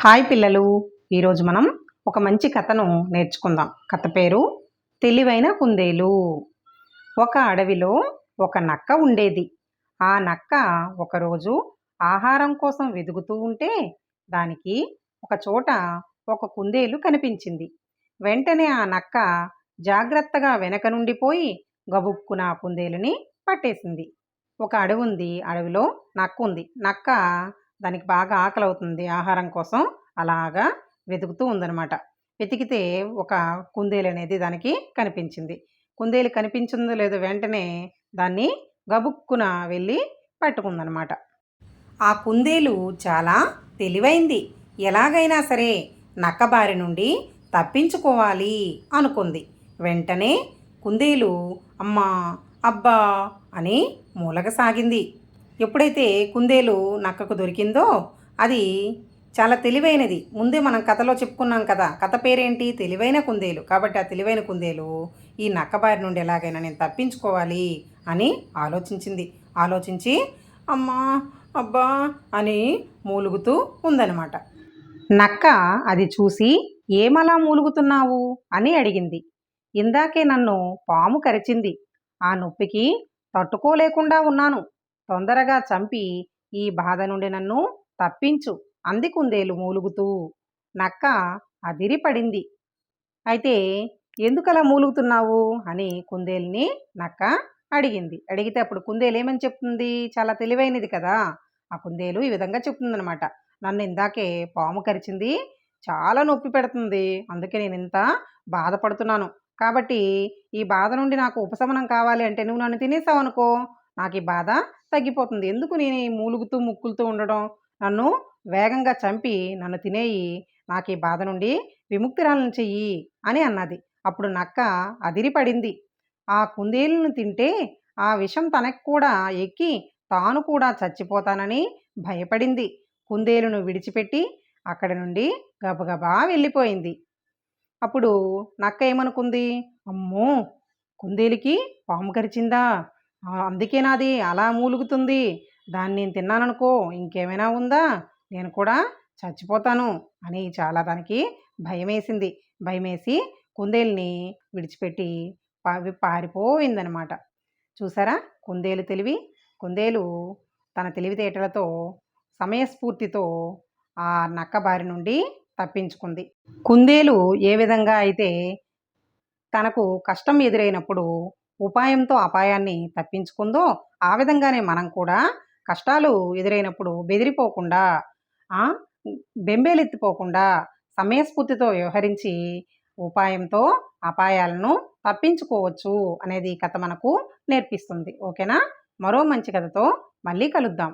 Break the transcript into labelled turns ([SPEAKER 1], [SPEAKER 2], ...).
[SPEAKER 1] Hi పిల్లలు. ఈరోజు మనం ఒక మంచి కథను నేర్చుకుందాం. కథ పేరు తెలివైన కుందేలు. ఒక అడవిలో ఒక నక్క ఉండేది. ఆ నక్క ఒకరోజు ఆహారం కోసం వెదుగుతూ ఉంటే దానికి ఒక చోట ఒక కుందేలు కనిపించింది. వెంటనే ఆ నక్క జాగ్రత్తగా వెనక నుండిపోయి గబుక్కున ఆ కుందేలుని పట్టేసింది. ఒక అడవి ఉంది అడవిలో నక్క ఉంది నక్క దానికి బాగా ఆకలి అవుతుంది ఆహారం కోసం అలాగా వెతుకుతూ ఉందనమాట వెతికితే ఒక కుందేలు అనేది దానికి కనిపించింది. కుందేలు కనిపించిందో లేదో వెంటనే దాన్ని గబుక్కున వెళ్ళి పట్టుకుందనమాట ఆ కుందేలు చాలా తెలివైంది. ఎలాగైనా సరే నక్కబారి నుండి తప్పించుకోవాలి అనుకుంది. వెంటనే కుందేలు అమ్మా అబ్బా అని మూలగసాగింది. ఎప్పుడైతే కుందేలు నక్కకు దొరికిందో అది చాలా తెలివైనది. ముందే మనం కథలో చెప్పుకున్నాం కదా కథ పేరేంటి? తెలివైన కుందేలు. కాబట్టి ఆ తెలివైన కుందేలు ఈ నక్క బారి నుండి ఎలాగైనా నేను తప్పించుకోవాలి అని ఆలోచించింది. ఆలోచించి అమ్మా అబ్బా అని మూలుగుతూ ఉందన్నమాట. నక్క అది చూసి ఏమలా మూలుగుతున్నావు? అని అడిగింది. ఇందాకే నన్ను పాము కరిచింది. ఆ నొప్పికి తట్టుకోలేకుండా ఉన్నాను. తొందరగా చంపి ఈ బాధ నుండి నన్ను తప్పించు. అంది కుందేలు మూలుగుతూ. నక్క అదిరిపడింది. అయితే ఎందుకలా మూలుగుతున్నావు? అని కుందేలుని నక్క అడిగింది. అడిగితే అప్పుడు కుందేలు ఏమని చెప్తుంది? చాలా తెలివైనది కదా. ఆ కుందేలు ఈ విధంగా చెప్తుందనమాట నన్ను ఇందాకే పాము కరిచింది. చాలా నొప్పి పెడుతుంది. అందుకే నేను ఇంత బాధపడుతున్నాను. కాబట్టి ఈ బాధ నుండి నాకు ఉపశమనం కావాలి అంటే నువ్వు నన్ను తినేసావు అనుకో నాకు ఈ బాధ తగ్గిపోతుంది. ఎందుకు నేను మూలుగుతూ ముక్కులతో ఉండడం? నన్ను వేగంగా చంపి నన్ను తినేయి. నాకు ఈ బాధ నుండి విముక్తిరాలను చెయ్యి అని అన్నది. అప్పుడు నక్క అదిరిపడింది. ఆ కుందేలును తింటే ఆ విషం తనకు కూడా ఎక్కి తాను కూడా చచ్చిపోతానని భయపడింది. కుందేలును విడిచిపెట్టి అక్కడి నుండి గబగబా వెళ్ళిపోయింది. అప్పుడు నక్క ఏమనుకుంది? అమ్మో! కుందేలుకి పాము కరిచిందా? అందుకే నాది అలా మూలుగుతుంది. దాన్ని నేను తిన్నాననుకో ఇంకేమైనా ఉందా? నేను కూడా చచ్చిపోతాను అని చాలా దానికి భయమేసింది. భయమేసి కుందేలుని విడిచిపెట్టి పా- పారిపోయిందనమాట. చూసారా? కుందేలు తెలివి? కుందేలు తన తెలివితేటలతో సమయస్ఫూర్తితో ఆ నక్క బారి నుండి తప్పించుకుంది. కుందేలు ఏ విధంగా అయితే తనకు కష్టం ఎదురైనప్పుడు ఉపాయంతో అపాయాన్ని తప్పించుకుందో ఆ విధంగానే మనం కూడా కష్టాలు ఎదురైనప్పుడు బెదిరిపోకుండా బెంబేలెత్తిపోకుండా సమయస్ఫూర్తితో వ్యవహరించి ఉపాయంతో అపాయాలను తప్పించుకోవచ్చు అనేది కథ మనకు నేర్పిస్తుంది. ఓకేనా? మరో మంచి కథతో మళ్ళీ కలుద్దాం.